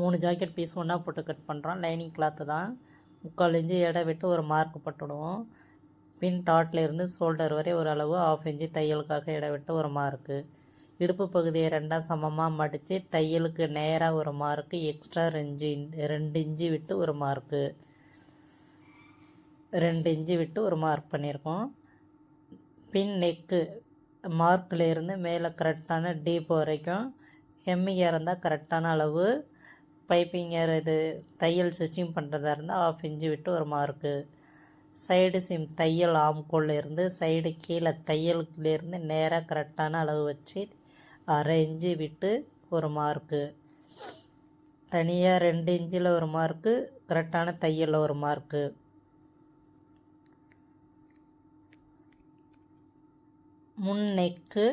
மூணு jacket piece ஒன்றா போட்டு கட் பண்ணுறோம் லைனிங் கிளாத்து தான். முக்கால் இன்ச்சு எடை விட்டு ஒரு மார்க் போட்டுடுவோம். பின் டாட்டில் இருந்து ஷோல்டர் வரை ஒரு அளவு ஆஃப் இன்ச்சு தையலுக்காக எடை விட்டு ஒரு மார்க்கு இடுப்பு பகுதியை ரெண்டாக சமமாக மடித்து தையலுக்கு நேராக ஒரு மார்க்கு எக்ஸ்ட்ரா ரெஞ்சு ரெண்டு இன்ச்சு விட்டு ஒரு மார்க்கு ரெண்டு இன்ச்சு விட்டு ஒரு மார்க் பண்ணியிருக்கோம். பின் நெக்கு மார்க்கில் இருந்து மேலே கரெக்டான டீப் வரைக்கும் ஹெம்மிங்காக இருந்தால் கரெக்டான அளவு பைப்பிங் இது தையல் ஸ்டிச்சிங் பண்ணுறதா இருந்தால் ஆஃப் இன்ச்சு விட்டு ஒரு மார்க்கு சைடு சிம் தையல் ஆம்கோல் இருந்து சைடு கீழே தையலுக்குலேருந்து நேராக கரெக்டான அளவு வச்சு அரை இன்ச்சு விட்டு ஒரு மார்க்கு தனியாக ரெண்டு இன்ச்சில் ஒரு மார்க்கு கரெக்டான தையலில் ஒரு மார்க்கு முன் நெக்கு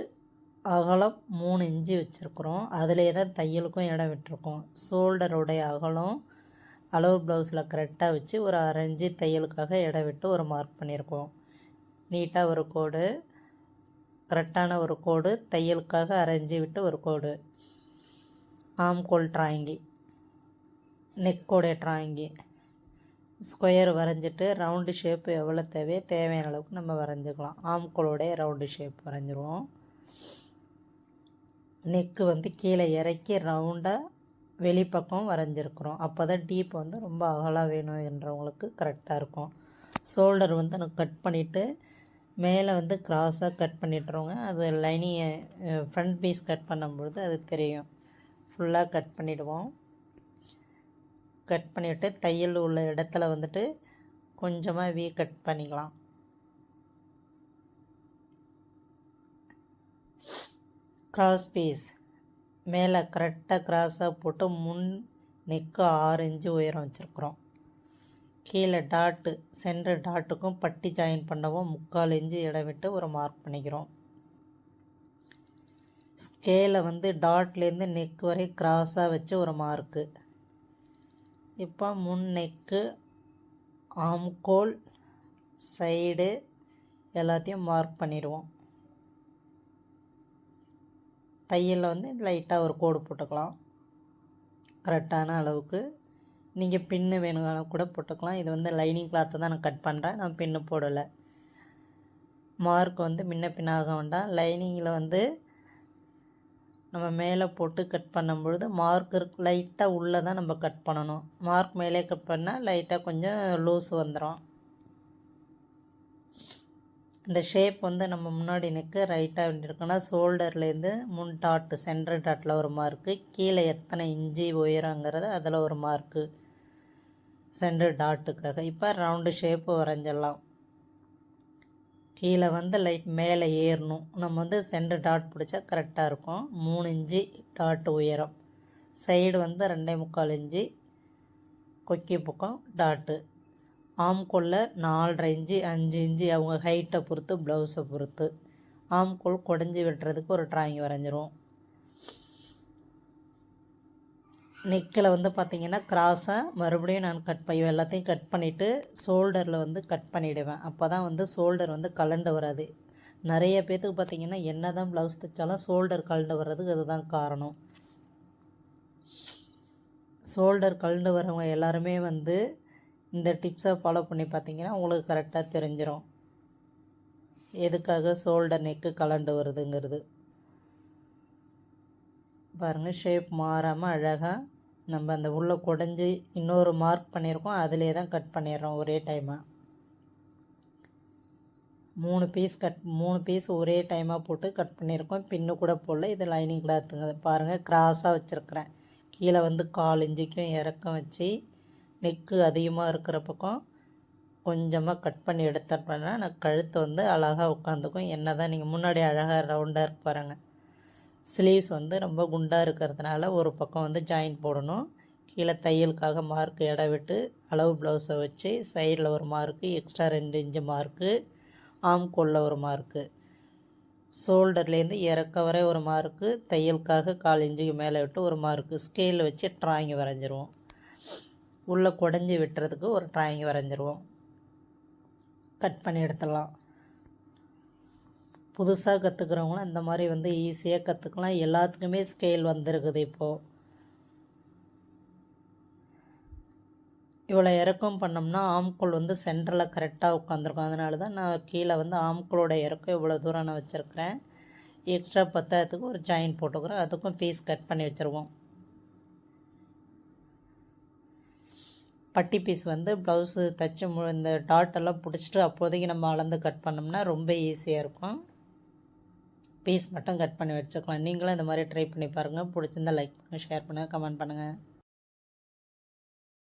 அகலம் மூணு இன்ச்சு வச்சுருக்குறோம். அதிலே தான் தையலுக்கும் இடம் விட்டுருக்கோம். ஷோல்டருடைய அகலம் அளவு ப்ளவுஸில் கரெக்டாக வச்சு ஒரு அரை தையலுக்காக இடம் விட்டு ஒரு மார்க் பண்ணியிருக்கோம். நீட்டாக ஒரு கோடு கரெக்டான ஒரு கோடு தையலுக்காக அரைஞ்சி விட்டு ஒரு கோடு. ஆம்கோல் ட்ராயிங்கி நெக்கோடைய ட்ராயிங்கி ஸ்கொயர் வரைஞ்சிட்டு ரவுண்டு ஷேப்பு எவ்வளோ தேவையோ தேவையான அளவுக்கு நம்ம வரைஞ்சிக்கலாம். ஆம்கோலோடைய ரவுண்டு ஷேப் வரைஞ்சிருவோம். நெக்கு வந்து கீழே இறக்கி ரவுண்டாக வெளிப்பக்கம் வரைஞ்சிருக்கிறோம். அப்போ தான் டீப் வந்து ரொம்ப அகலாக வேணும் என்றவங்களுக்கு கரெக்டாக இருக்கும். ஷோல்டர் வந்து நான் கட் பண்ணிவிட்டு மேலே வந்து க்ராஸாக கட் பண்ணிட்டுருவோங்க. அது லைனிங்கை ஃப்ரண்ட் பீஸ் கட் பண்ணும்பொழுது அது தெரியும். ஃபுல்லாக கட் பண்ணிவிடுவோம் கட் பண்ணிவிட்டு தையல் உள்ள இடத்துல வந்துட்டு கொஞ்சமாக வீ கட் பண்ணிக்கலாம். கிராஸ் பீஸ் மேலே கரெக்டாக கிராஸாக போட்டு முன் நெக்கு ஆறு இன்ச்சு உயரம் வச்சுருக்குறோம். கீழே டாட்டு சென்டர் டாட்டுக்கும் பட்டி ஜாயின் பண்ணவும் முக்கால் இன்ச்சு இடம் விட்டு ஒரு மார்க் பண்ணிக்கிறோம். ஸ்கேலை வந்து டாட்லேருந்து நெக் வரை கிராஸாக வச்சு ஒரு மார்க்கு. இப்போ முன் நெக்கு ஆம்கோல் சைடு எல்லாத்தையும் மார்க் பண்ணிடுவோம். தையலில் வந்து லைட்டாக ஒரு கோடு போட்டுக்கலாம். கரெக்டான அளவுக்கு. நீங்கள் பின்னு வேணும்னாலும் கூட போட்டுக்கலாம். இது வந்து லைனிங் கிளாத்தை தான் நான் கட் பண்ணுறேன் நான் பின்னு போடலை. மார்க் வந்து முன்ன பின்னாக வேண்டாம். லைனிங்கில் வந்து நம்ம மேலே போட்டு கட் பண்ணும்பொழுது மார்க் லைட்டாக உள்ளே தான் நம்ம கட் பண்ணணும். மார்க் மேலே கட் பண்ணால் லைட்டாக கொஞ்சம் லூஸ் வந்துடும் இந்த ஷேப் வந்து நம்ம முன்னாடி நிற்க ரைட்டாக வேண்டியிருக்கோன்னா ஷோல்டர்லேருந்து முன் டாட்டு சென்டர் டாட்டில் ஒரு மார்க்கு கீழே எத்தனை இஞ்சி உயரங்கிறது அதில் ஒரு மார்க்கு சென்டர் டாட்டுக்காக இப்போ ரவுண்டு ஷேப்பு வரைஞ்சிடலாம். கீழே வந்து லைட் மேலே ஏறணும். நம்ம வந்து சென்டர் டாட் பிடிச்சா கரெக்டாக இருக்கும். மூணு இஞ்சி டாட் உயரம். சைடு வந்து ரெண்டே முக்கால் இஞ்சி கொக்கி பக்கம் டாட்டு ஆம்கோல்ல நாலரை இன்ச்சு அஞ்சு இன்ச்சு அவங்க ஹைட்டை பொறுத்து ப்ளவுஸை பொறுத்து. ஆம்கோல் குடஞ்சி வெட்டுறதுக்கு ஒரு ட்ராயிங் வரைஞ்சிரும் நெக்கில் வந்து பார்த்திங்கன்னா கிராஸை மறுபடியும் நான் கட் பண்ணுவேன் எல்லாத்தையும் கட் பண்ணிவிட்டு ஷோல்டரில் வந்து கட் பண்ணிவிடுவேன் அப்போ தான் வந்து ஷோல்டர் வந்து கலண்டு வராது. நிறைய பேர்த்துக்கு பார்த்திங்கன்னா என்ன தான் ப்ளவுஸ் தைச்சாலும் ஷோல்டர் கலண்டு வர்றதுக்கு அதுதான் காரணம். ஷோல்டர் கலண்டு வரவங்க எல்லாருமே வந்து இந்த டிப்ஸை ஃபாலோ பண்ணி பார்த்தீங்கன்னா உங்களுக்கு கரெக்டாக தெரிஞ்சிடும் எதுக்காக ஷோல்டர் நெக்கு கலண்டு வருதுங்கிறது. பாருங்கள் ஷேப் மாறாமல் அழகாக நம்ம அந்த உள்ளே குடஞ்சி இன்னொரு மார்க் பண்ணியிருக்கோம் அதிலே தான் கட் பண்ணிடுறோம் ஒரே டைமாக மூணு பீஸ் கட் மூணு பீஸ் ஒரே டைமாக போட்டு கட் பண்ணியிருக்கோம். பின்னு கூட போடல இது லைனிங் கிளாத்துங்க பாருங்கள் கிராஸாக வச்சுருக்குறேன். கீழே வந்து கால் இஞ்சிக்கும் இறக்கம் வச்சு நெக்கு அதிகமாக இருக்கிற பக்கம் கொஞ்சமாக கட் பண்ணி எடுத்துட்டோம்னா நான் கழுத்து வந்து அழகாக உட்காந்துக்கும். என்ன தான் நீங்கள் முன்னாடி அழகாக ரவுண்டாக இருக்கு பாருங்கள் ஸ்லீவ்ஸ் வந்து ரொம்ப குண்டாக இருக்கிறதுனால ஒரு பக்கம் வந்து ஜாயின் போடணும். கீழே தையலுக்காக மார்க் இடம் விட்டு அளவு ப்ளவுஸை வச்சு சைடில் ஒரு மார்க்கு எக்ஸ்ட்ரா ரெண்டு இன்ச்சு மார்க்கு ஆம்கோலில் ஒரு மார்க்கு ஷோல்டர்லேருந்து இறக்க வரை ஒரு மார்க்கு தையலுக்காக கால் இன்ச்சுக்கு மேலே விட்டு ஒரு மார்க்கு ஸ்கேலில் வச்சு ட்ராயிங் வரைஞ்சிருவோம். உள்ளே குடஞ்சி விட்டுறதுக்கு ஒரு ட்ராயிங் வரைஞ்சிருவோம். கட் பண்ணி எடுத்துடலாம். புதுசாக கற்றுக்குறவங்களும் இந்த மாதிரி வந்து ஈஸியாக கற்றுக்கலாம். எல்லாத்துக்குமே ஸ்கேல் வந்திருக்குது இப்போது இவ்வளோ இறக்கம் பண்ணோம்னா ஆம்கோல் வந்து சென்டரில் கரெக்டாக உட்காந்துருக்கும். அதனால தான் நான் கீழே வந்து ஆம்கோலோட இறக்கம் இவ்வளோ தூரம் நான் வச்சுருக்கிறேன். எக்ஸ்ட்ரா பத்தாயிரத்துக்கு ஒரு ஜாயின் போட்டுக்கிறேன். அதுக்கும் பீஸ் கட் பண்ணி வச்சுருவோம். பட்டி பீஸ் வந்து ப்ளவுஸு தைச்சி மு இந்த டாட்டெல்லாம் பிடிச்சிட்டு அப்போதைக்கு நம்ம அளந்து கட் பண்ணோம்னா ரொம்ப ஈஸியாக இருக்கும். பீஸ் மட்டும் கட் பண்ணி வச்சுக்கலாம். நீங்களும் இந்த மாதிரி ட்ரை பண்ணி பாருங்கள் பிடிச்சிருந்தா லைக் பண்ணுங்கள் ஷேர் பண்ணுங்கள் கமெண்ட் பண்ணுங்கள்